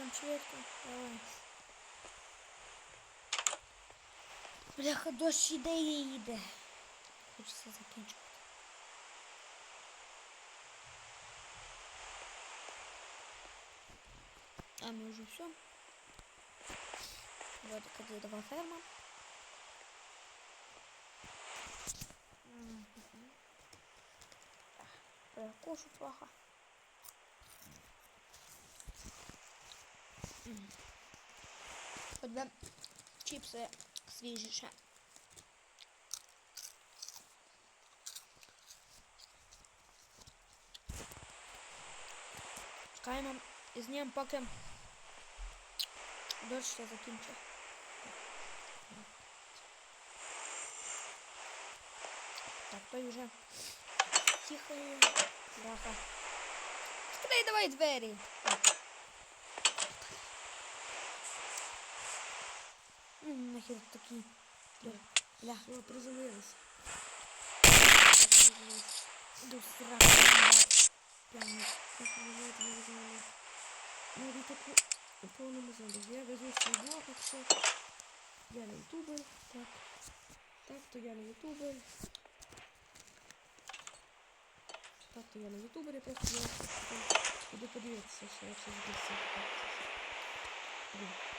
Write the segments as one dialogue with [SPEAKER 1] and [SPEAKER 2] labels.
[SPEAKER 1] там швидко. Давай. Бляха, дощ іде і йде. Хочеться закінчити. А ми вже все. Вот така дідова ферма. Мгм. Перекушу Подбем чіпси свіжіше. Чекаємо і знімемо поки дощ все закінчить. Так, той вже тихо. Бляха. Відкрий давай двері. М, Нахер такі. Бля.
[SPEAKER 2] О, приземлились.
[SPEAKER 1] До сраки. Прямо.
[SPEAKER 2] Как вы знаете, мы везем на літаку у повному зонді. Я везу свій блог, якщо я на ютубер. Так. Так, то я на ютубер. Так, то я на ютубері, просто я потім буду подивитися, що я все. Більше не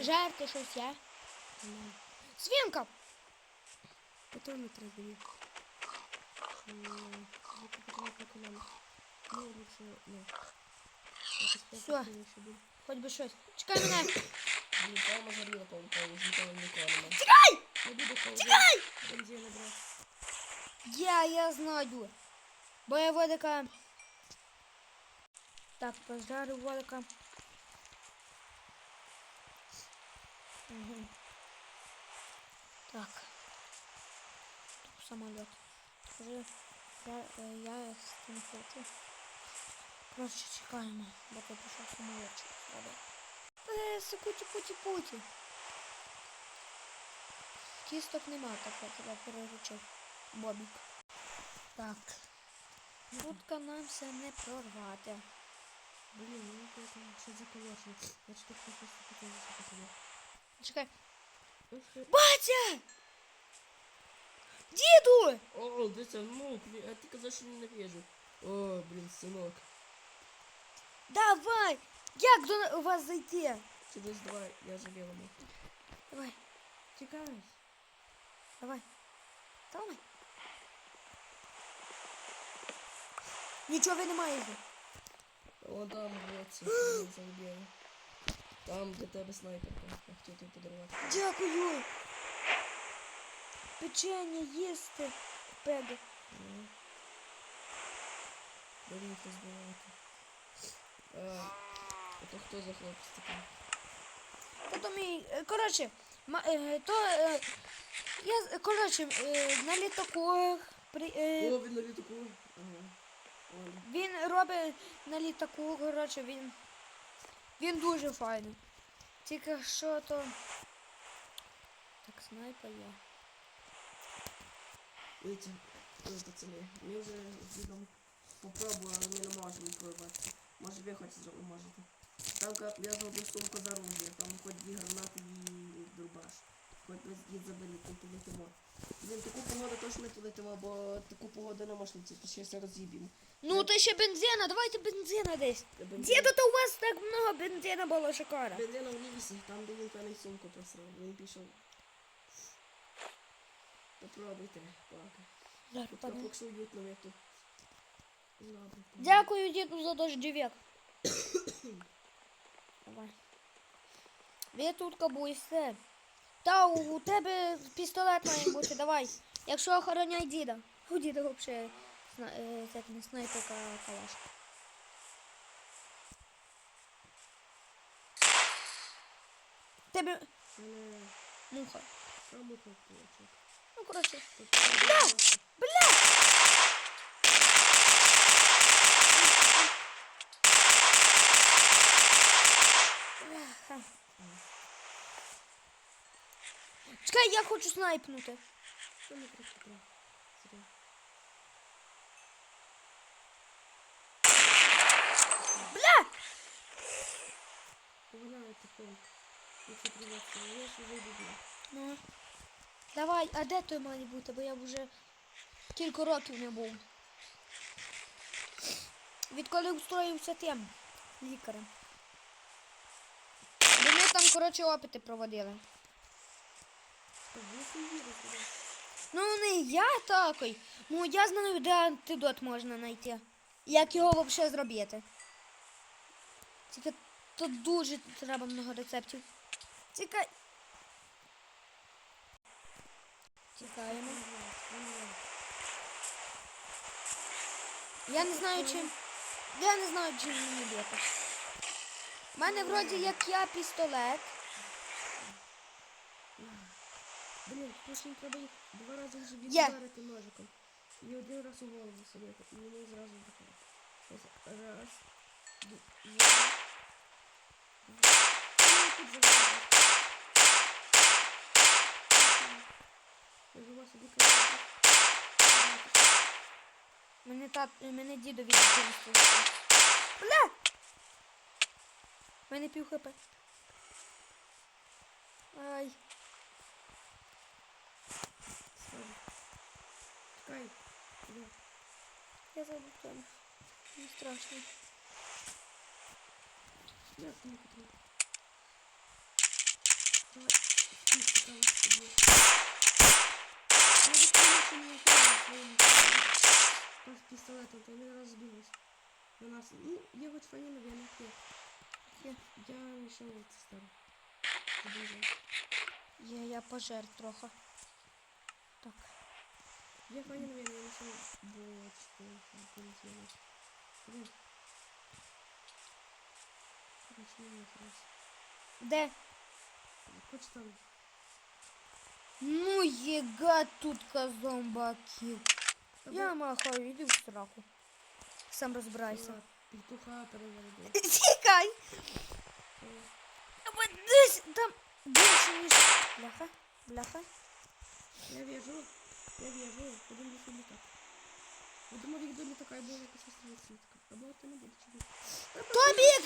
[SPEAKER 1] Жерти щось є.
[SPEAKER 2] знаю.
[SPEAKER 1] Свинка!
[SPEAKER 2] Потім не треба їх. Це потрібно команду. Ну, лучше, ну. Якось
[SPEAKER 1] Всё.
[SPEAKER 2] поактивніше буде.
[SPEAKER 1] Хоч би щось. Чекай мене!
[SPEAKER 3] Блін, прямо горіло по полу, ніколи ніколи нема.
[SPEAKER 2] Не буде коли бензина брати.
[SPEAKER 1] Я, я знаю. Бо я водика. Так, пожарю водика. Угу. Так. Тут самолет. Скажи, я, е, я з тим хочу. Коротше, чекаємо, поки пішов самолет. Е, сикуті путі путі. Кісток нема, так я тебе переручив. Бобік. Так. Рудка нам все не прорвати.
[SPEAKER 2] Блін, ну там ще заколочено. Я ж так просто що таке.
[SPEAKER 1] Чекай.
[SPEAKER 2] Ось це-
[SPEAKER 1] Батя! Діду!
[SPEAKER 3] О, дивися, внук, а ти казав, що ненавижу. О, блін, синок.
[SPEAKER 1] Давай! Як до вас зайти?
[SPEAKER 3] Чи десь давай, я жалілому.
[SPEAKER 1] Давай,
[SPEAKER 2] Чекай.
[SPEAKER 1] давай. Давай. Нічого ви не маєте.
[SPEAKER 3] О, там, вот, це, блін, заебало. Там, де тебе снайперка, хотів тобі подарувати.
[SPEAKER 1] Дякую. Печення їсти. Пеги.
[SPEAKER 3] Ну. Беріть розбивати. А, это хто за хлопець такий?
[SPEAKER 1] Тобто мій, е, коротше, е, то е, я, коротше, на літаку при,
[SPEAKER 3] О, він на літаку. Ага.
[SPEAKER 1] Він робить на літаку, коротше, він. Він дуже файний. Тільки що то. Так, снайпер є.
[SPEAKER 3] Видите, ой, пацани, ми вже з дідом попробували, але ми не можемо прорватися. Може ви хоч можете. Там я зроблю сумку з оружия, там хоч дві гранати і дробаш. Хоч ми дід заберіть, ми полетимо. Блін, таку погоду точно не полетимо, бо таку погоду не можна летіти, ще все роз'їбім.
[SPEAKER 1] Ну, то ще бензина, давайте бензина десь.
[SPEAKER 3] Бензин-
[SPEAKER 1] Діду, то у вас так много бензина було шикара.
[SPEAKER 3] Бензина в лісі, там де він певний сумку просрав, він пішов. Попробуйте, Тут
[SPEAKER 1] падаю.
[SPEAKER 3] поки що уютно ви тут.
[SPEAKER 1] Дякую, діду, за дождівек. Давай. Ви тут кабуйся. Та у тебе пістолет має бути, давай. Якщо охороняй діда. У діда взагалі сна... це не снайперка а калаш. Тебе муха.
[SPEAKER 2] саму копочок.
[SPEAKER 1] Ну, коротше.
[SPEAKER 2] Бля!
[SPEAKER 1] Бля! Бляха. Чекай, я хочу снайпнути.
[SPEAKER 2] Що не прочитав? Якщо приветствую, я ж вже.
[SPEAKER 1] Ну. Давай, а де той має бути? Бо я вже кілька років не був. Відколи устроївся тим лікарем. Бо ми там, коротше, опити проводили. Ну не я такий. Ну я знаю, де антидот можна знайти. Як його взагалі зробити. Тільки тут дуже треба много рецептів. Тікай. Тікаємо. Я не знаю, чим. Я не знаю, чим мені бити. У мене вроді як я пістолет.
[SPEAKER 2] Блін, просто треба їх два рази в живіт ножиком. І один раз у голову садити. І вони зразу вдихають. Раз. Два. Ну, тут заважає. Ось у вас собі кажуть.
[SPEAKER 1] Мене тат, мене дідо від дитинства. Бля! Мене пів хп. Ай.
[SPEAKER 2] Чекай.
[SPEAKER 1] Я забув там. Не страшно.
[SPEAKER 2] Я в не потрібно. Давай. Стій, цікаво, що буде. Я допомогу, що не виходить своїм з пістолетом, то він раз збилась. На нас. Ну, є хоч фані новини. Є.
[SPEAKER 1] Є.
[SPEAKER 2] Я вийшов це старе. Дуже.
[SPEAKER 1] Я, я пожер трохи. Так.
[SPEAKER 2] Є фані новини, я вийшов бочку. Полетіло. Іди. Почнемо зараз.
[SPEAKER 1] Де?
[SPEAKER 2] Хоч там.
[SPEAKER 1] Ну єга тут зомбаків.
[SPEAKER 2] Та
[SPEAKER 1] Я
[SPEAKER 2] ви-
[SPEAKER 1] махаю, іди в страху. Сам розбирайся.
[SPEAKER 2] Ладно, Петуха переведу.
[SPEAKER 1] Тікай! Або Десь там більше ніж. Бляха, бляха.
[SPEAKER 2] Я вижу, я вижу, будемо їх літати. Будемо їх до літака і буде якась острова світка. Або ти не буде чути.
[SPEAKER 1] Тобік!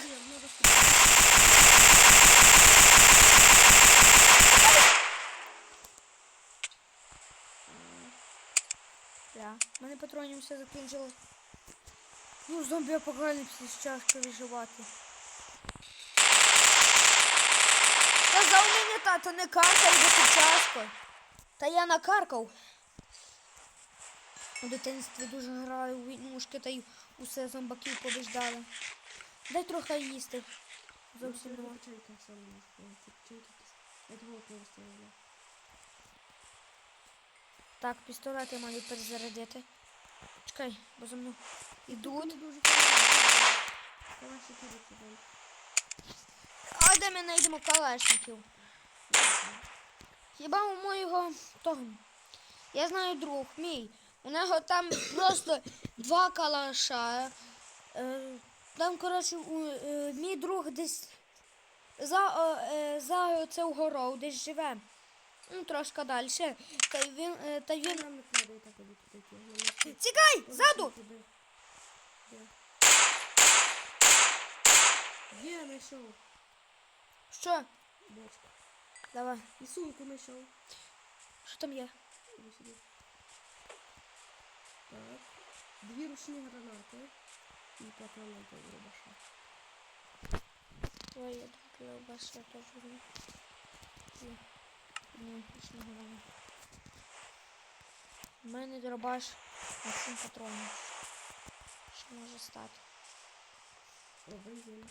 [SPEAKER 1] В мене патронів все закінчилось. Ну, зомбі апокаліпсис тяжко виживати. Казав мені тато не каркай, бо це тяжко. Та я накаркав. У дитинстві дуже граю у війнушки та й усе зомбаків побіждали. Дай трохи їсти. Зовсім нема.
[SPEAKER 2] Печенька саме не спала. Це печеньки якісь. Я думала, не виставила.
[SPEAKER 1] Так, пістолет я маю перезарядити. Чекай, бо за мною ідуть. А де ми знайдемо калашників? Хіба у моєго того? Я знаю друг мій. У нього там просто два калаша. Е, Там, коротше, е, мій друг десь за, е, за цю горою десь живе. Ну, трошки далі. Та він, е, та він.
[SPEAKER 2] Так.
[SPEAKER 1] Тікай! Ззаду!
[SPEAKER 2] Є, знайшов.
[SPEAKER 1] Що?
[SPEAKER 2] Бочку.
[SPEAKER 1] Давай.
[SPEAKER 2] І сумку знайшов.
[SPEAKER 1] Що там є?
[SPEAKER 2] Так. Дві ручні гранати. І патрони до рубаша.
[SPEAKER 1] Ой, я вас я теж. Ні, не головне. У мене дробаш на 7 патронів. Що може стати?
[SPEAKER 2] О, бензин.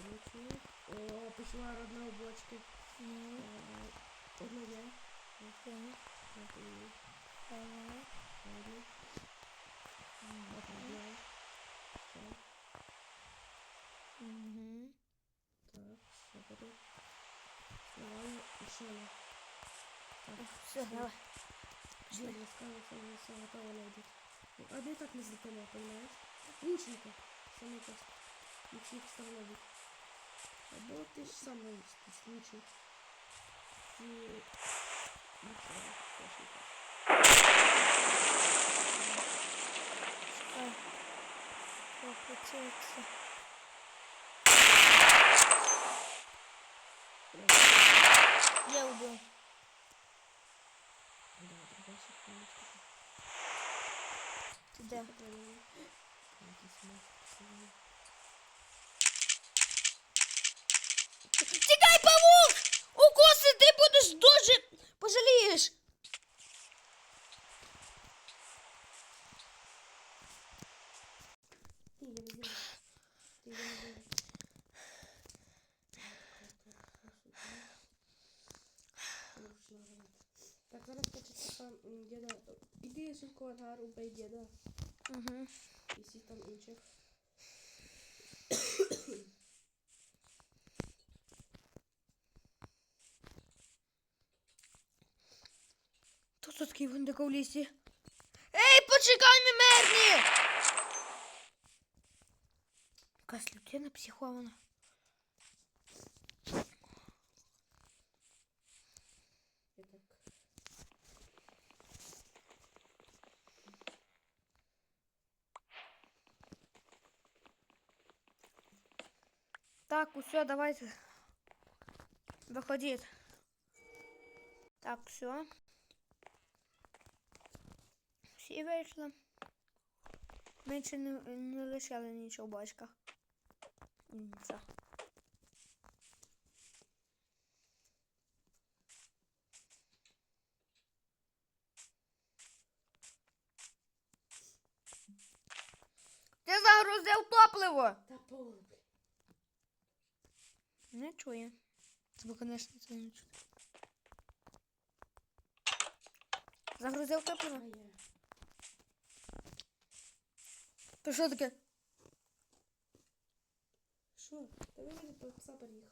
[SPEAKER 2] Ручні. О, пішла одна у бочки.
[SPEAKER 1] Ні,
[SPEAKER 2] Е, Одна я.
[SPEAKER 1] ні,
[SPEAKER 2] Одна.
[SPEAKER 1] ні.
[SPEAKER 2] Одна. реально ушами. Так,
[SPEAKER 1] все, давай.
[SPEAKER 2] Жили, скажем, что не никого найдет. Ну, а мне так не знакомо, понимаешь? Лучника. Самый кост. Лучник стороной будет. А был ты же сам
[SPEAKER 1] на случай. Ты... Ну, хорошо, Похотеться. Thank
[SPEAKER 2] you. Я убил. Да, да. Швидко ангар, убей діда.
[SPEAKER 1] Угу.
[SPEAKER 2] І всіх там інших.
[SPEAKER 1] Хто тут такий виндика в лісі? Ей, почекай, мемерні! Якась людина психована.
[SPEAKER 2] Я так.
[SPEAKER 1] Так, все, давайте. Виходіть. Так, все. Всі вийшли. Менше не, не лишили нічого в. М, Все. Ти загрузив топливо!
[SPEAKER 2] Та.
[SPEAKER 1] Не чує. Бо, звісно, це не чує. Загрузив
[SPEAKER 2] А
[SPEAKER 1] топливо?
[SPEAKER 2] я.
[SPEAKER 1] То що таке?
[SPEAKER 2] Що? Та ви мене по пса приїхав.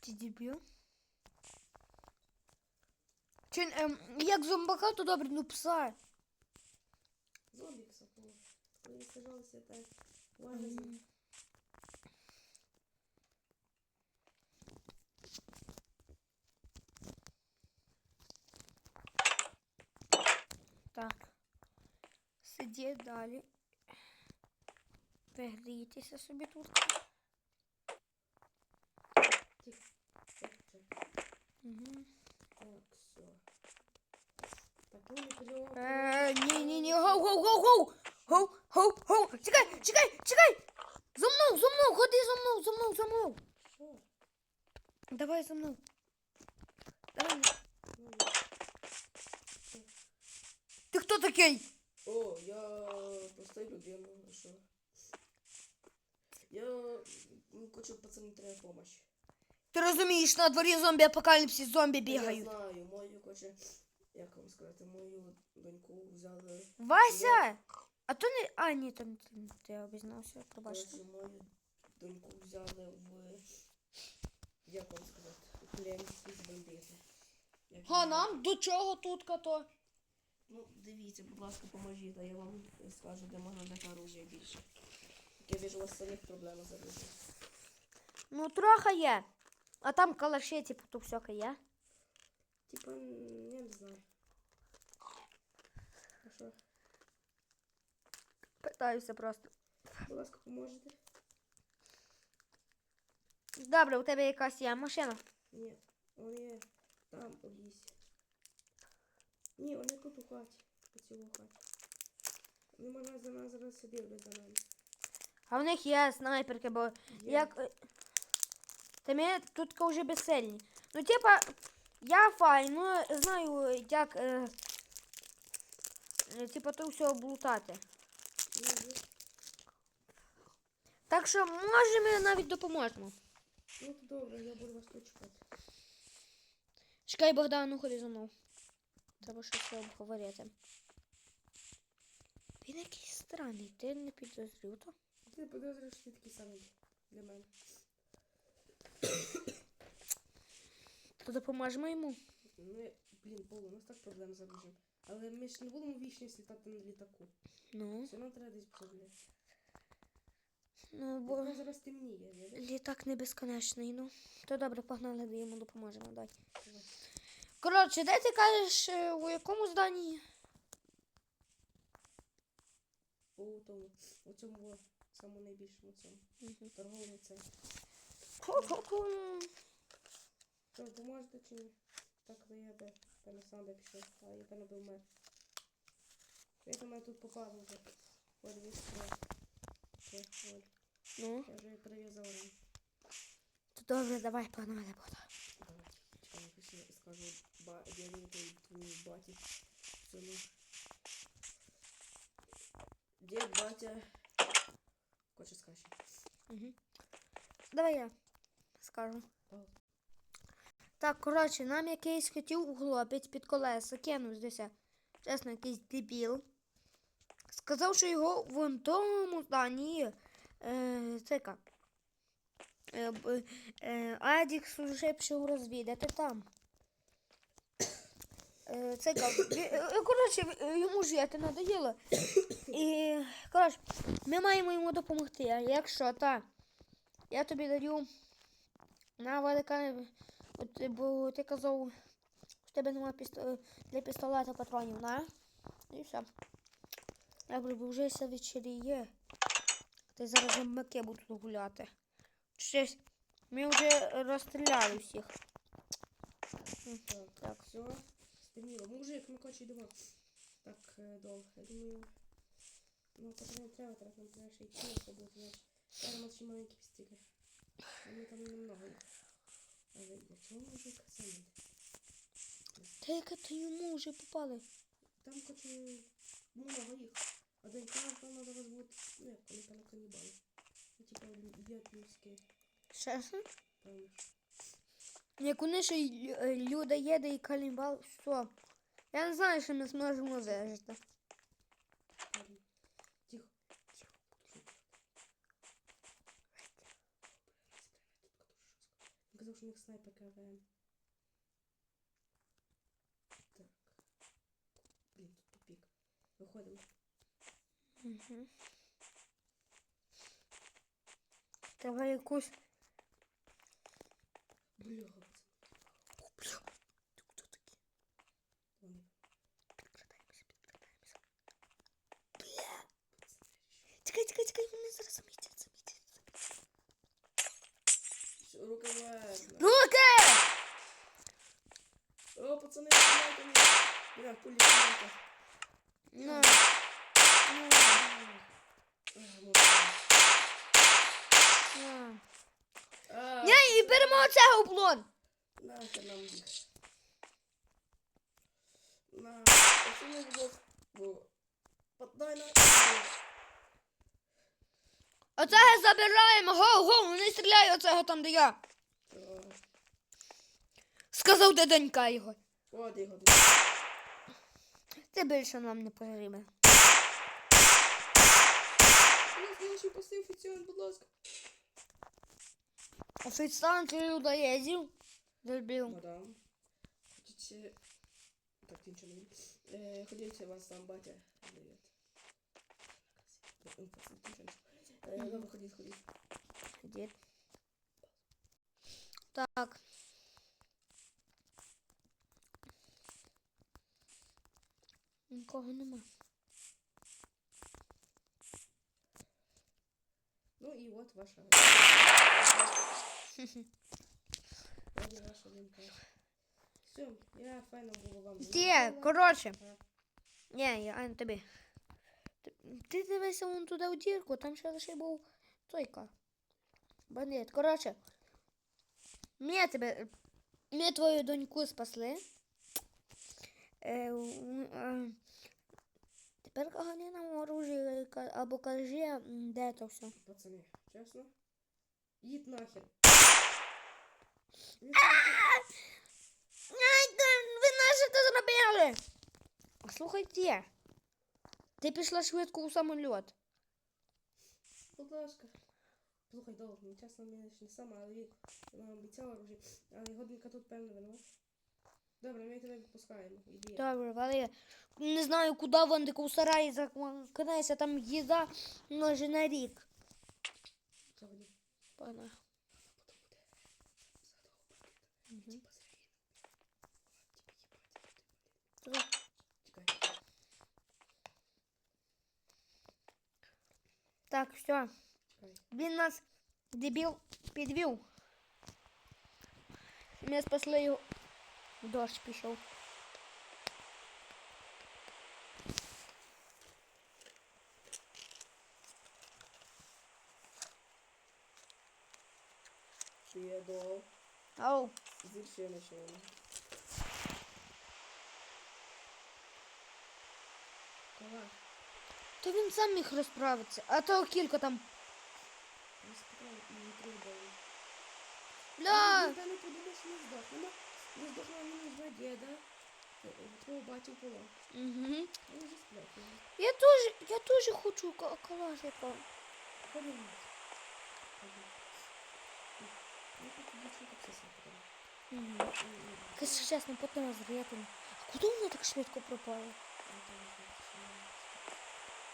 [SPEAKER 1] Ти дебіл? Чи, ем, як зомбака, то добре, ну пса.
[SPEAKER 2] Зомбік сапог. Ви сажалися так. Ладно,
[SPEAKER 1] Сидіть далі. Пригрійтеся собі тут. Угу.
[SPEAKER 2] Так, все. Ну.
[SPEAKER 1] Е, ні, ні, ні, гоу, гоу, гоу, гоу! Гоу, гоу, гоу! Чекай, чекай, чекай! За мною, за мною, ходи за мною, за мною, за мною!
[SPEAKER 2] Що?
[SPEAKER 1] Давай за мною. Давай. Ти хто такий?
[SPEAKER 3] О, я простий людина, що? Я хочу пацани треба помощь.
[SPEAKER 1] Ти розумієш, на дворі зомбі апокаліпсис, зомбі
[SPEAKER 3] Я
[SPEAKER 1] бігають.
[SPEAKER 3] знаю, мою хоче, як вам сказати, мою доньку взяли.
[SPEAKER 1] Вася! А то не. А, ні, то не ти, обізнався, пробачте.
[SPEAKER 3] Мою доньку взяли в. Як вам сказати? Плен з бандити.
[SPEAKER 1] А нам до чого тут като?
[SPEAKER 3] Ну, дивіться, будь ласка, поможіть, а я вам скажу, де можна дати оружие більше. Я вижу, у вас самих проблема з оружием.
[SPEAKER 1] Ну, трохи є. А там калаші, типу, тут всяке є.
[SPEAKER 2] Типа, я не знаю. А що?
[SPEAKER 1] Питаюся просто.
[SPEAKER 2] Будь ласка, поможете?
[SPEAKER 1] Добре, у тебе якась є машина.
[SPEAKER 2] Ні, он є там у лісі. Ні, вони тут у хаті. У цьому хаті. Вони мене за нас зараз дивлять за нами.
[SPEAKER 1] А в них є снайперки, бо
[SPEAKER 2] Є.
[SPEAKER 1] як. е, Та ми тут вже безсильні. Ну, типа, я фай, ну знаю, як. Е, е, типа, то все облутати. Так що, може, ми навіть допоможемо.
[SPEAKER 2] Ну, то добре, я буду вас тут чекати.
[SPEAKER 1] Чекай, Богдан, ну ходи за мною. Треба щось обговорити. Він якийсь странний, ти не підозрюв то?
[SPEAKER 2] Ти не подозрюєш, що ти такий самий для мене.
[SPEAKER 1] То допоможемо йому.
[SPEAKER 2] Ну, блін, Бог, у нас так проблем з оружием. Але ми ж не будемо вічність літати на літаку.
[SPEAKER 1] Ну,
[SPEAKER 2] Все одно треба десь пожаліти.
[SPEAKER 1] ну
[SPEAKER 2] Бо
[SPEAKER 1] бо
[SPEAKER 2] зараз темніє,
[SPEAKER 1] літак не безконечний, ну. То добре, погнали, йому допоможемо. Дай.
[SPEAKER 2] Давай.
[SPEAKER 1] Коротше, де ти кажеш, е, у якому зданні?
[SPEAKER 2] У тому, у цьому самому найбільшому цьому
[SPEAKER 1] Угу.
[SPEAKER 2] торговому центрі. Що, поможете чи ні? Так, ви я де? Певно сам би пішов, а я певно би вмер. Я мене тут попав вже. От дивись, от. Це.
[SPEAKER 1] Ну,
[SPEAKER 2] Я вже прив'язав
[SPEAKER 1] то добре, давай погнали буду.
[SPEAKER 3] Давай, чекай, я скажу ба дядю той твоєму баті. Цьому. Батя. Хоче скажи.
[SPEAKER 1] Угу. Давай я скажу. Так, коротше, нам якийсь хотів хлопець під колеса, кинув десь, чесно, якийсь дебіл. Сказав, що його вон тому зданні е, цика. Е, е, Адікс уже пішов розвідати там. Е, цика, е, коротше, йому жити надоїло. І, коротше, ми маємо йому допомогти. А якщо так, я тобі даю на велика. Е, бо ти казав, що тебе немає пісто... для пістолета патронів, на? І все. Я б вже все вечеріє. Ти зараз жимаки будуть гуляти. Щось. Ми вже розстріляли всіх.
[SPEAKER 2] Так. все. Стемніло. Мужик, ми хоче йдемо. Так, е, довго. Я думаю. Ну, так не треба, так нам треба ще йти, щоб бути, знаєш. Зараз у нас ще маленький стікер. А ми там немного їх. Але для чого мужик сам йде?
[SPEAKER 1] Та яка ти йому вже попали?
[SPEAKER 2] Там хоче много їх. А донька, напевно, зараз буде, ну як, вони там канібали. Ну, типа, людські,
[SPEAKER 1] Чесно?
[SPEAKER 2] певно.
[SPEAKER 1] Як вони ще й лю- е, і калімбал, все. Я не знаю, що ми зможемо вижити.
[SPEAKER 2] Тихо. Тихо. Він казав, що у них снайперка АВМ. Так. Блін, тут тупик. Виходимо.
[SPEAKER 1] Угу. Треба якусь.
[SPEAKER 2] Бля, пацан.
[SPEAKER 1] Хто такий?
[SPEAKER 2] Вони.
[SPEAKER 1] Підкрадаємося, підкрадаємося. Бля. Чекай, чекай, чекай, вони зараз замітять, замітять, замітять.
[SPEAKER 3] Що, Руки вверх.
[SPEAKER 1] Руки!
[SPEAKER 3] О, пацани, стріляйте мені. Кулі.
[SPEAKER 1] На. На. Ні, і беремо цього облон.
[SPEAKER 3] Нахер нам їх. На, пацани, будь ласка. Подай на.
[SPEAKER 1] Оцього забираємо. Гоу, гоу, вони стріляють оцього там, де я. Сказав, де донька його.
[SPEAKER 3] От його.
[SPEAKER 1] Це більше нам не потрібно.
[SPEAKER 3] Наші пости офіціант, будь ласка.
[SPEAKER 1] Офіціант людоєдів. Дебіл.
[SPEAKER 3] Мадам. Хотите... Так, ты ничего не видишь. Э, хотите, вас там батя дает. Э, пацаны, ты ничего не- Э, Добре, ходіть, ходіть.
[SPEAKER 1] Дід. Так. Нікого нема.
[SPEAKER 3] Ну і от ваша. От ваша лінка. Все, я файно було вам.
[SPEAKER 1] Де, коротше. Ні, я а, не тобі. Ти, ти дивися вон туди у дірку, там ще лише був тойка. Бандит. Коротше. Ми тебе. Ми твою доньку спасли. Е, е, тепер гани нам оружие або кажи, де то все.
[SPEAKER 2] Пацани, чесно. Їдь нахер.
[SPEAKER 1] Ви наше це зробили? А слухай ти. Пішла швидко у самоліт.
[SPEAKER 2] Будь ласка. Слухай, довго, ну, чесно, мене ж не сама, але вона обіцяла оружие. Але годинка тут певно винуват. Добре, ми тебе відпускаємо. Іди.
[SPEAKER 1] Добре, вали. Не знаю, куди вон таку сараї закинеться, там їда може на рік.
[SPEAKER 2] Заводи.
[SPEAKER 1] Погнали. Мгм. Туди.
[SPEAKER 3] Чекай.
[SPEAKER 1] Так, все.
[SPEAKER 2] Чекай.
[SPEAKER 1] Він нас дебіл підвів. Ми спасли його. Дождь пришел.
[SPEAKER 3] Піду.
[SPEAKER 1] Ау.
[SPEAKER 3] Зачем машини.
[SPEAKER 2] Кого?
[SPEAKER 1] Ты він сам их розправиться, а то килька там.
[SPEAKER 2] Розправити не треба. Бля! Я. Нема. Не здохла мінус два діда. Твого батю була.
[SPEAKER 1] Угу.
[SPEAKER 2] А вже сплять. ну.
[SPEAKER 1] Я теж, я теж хочу ка- калашика.
[SPEAKER 2] Ходимо. Ходимо. Ну, тут дівчинка все сапала.
[SPEAKER 1] Угу. Якась чесно, потім зрятим. А куди воно так швидко пропало?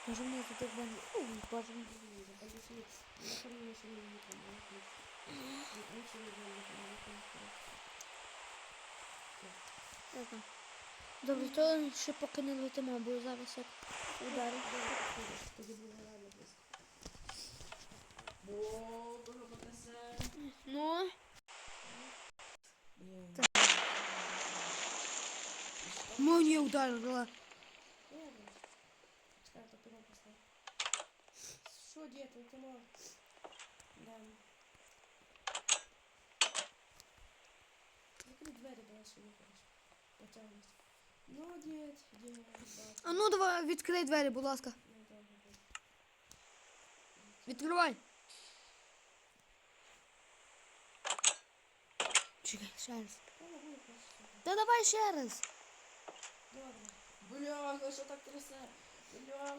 [SPEAKER 1] Може мене туди вон. Ой, боже мій. Знаю. Добре, то ще поки не летимо, бо зараз як
[SPEAKER 3] покасе.
[SPEAKER 1] Ну, мені ударила.
[SPEAKER 2] Добре. Чекай, то пиво постав. Що, дід, летимо? Да. Закрий двері, бо я ще виходиш. Потягнуть. Ну, дід, дід.
[SPEAKER 1] А ну давай відкрий двері, будь ласка.
[SPEAKER 2] Ну, добре.
[SPEAKER 1] Відкривай. Чекай, ще раз. Та давай ще раз.
[SPEAKER 2] Добре.
[SPEAKER 3] Бляха, що так трясе? Бляха.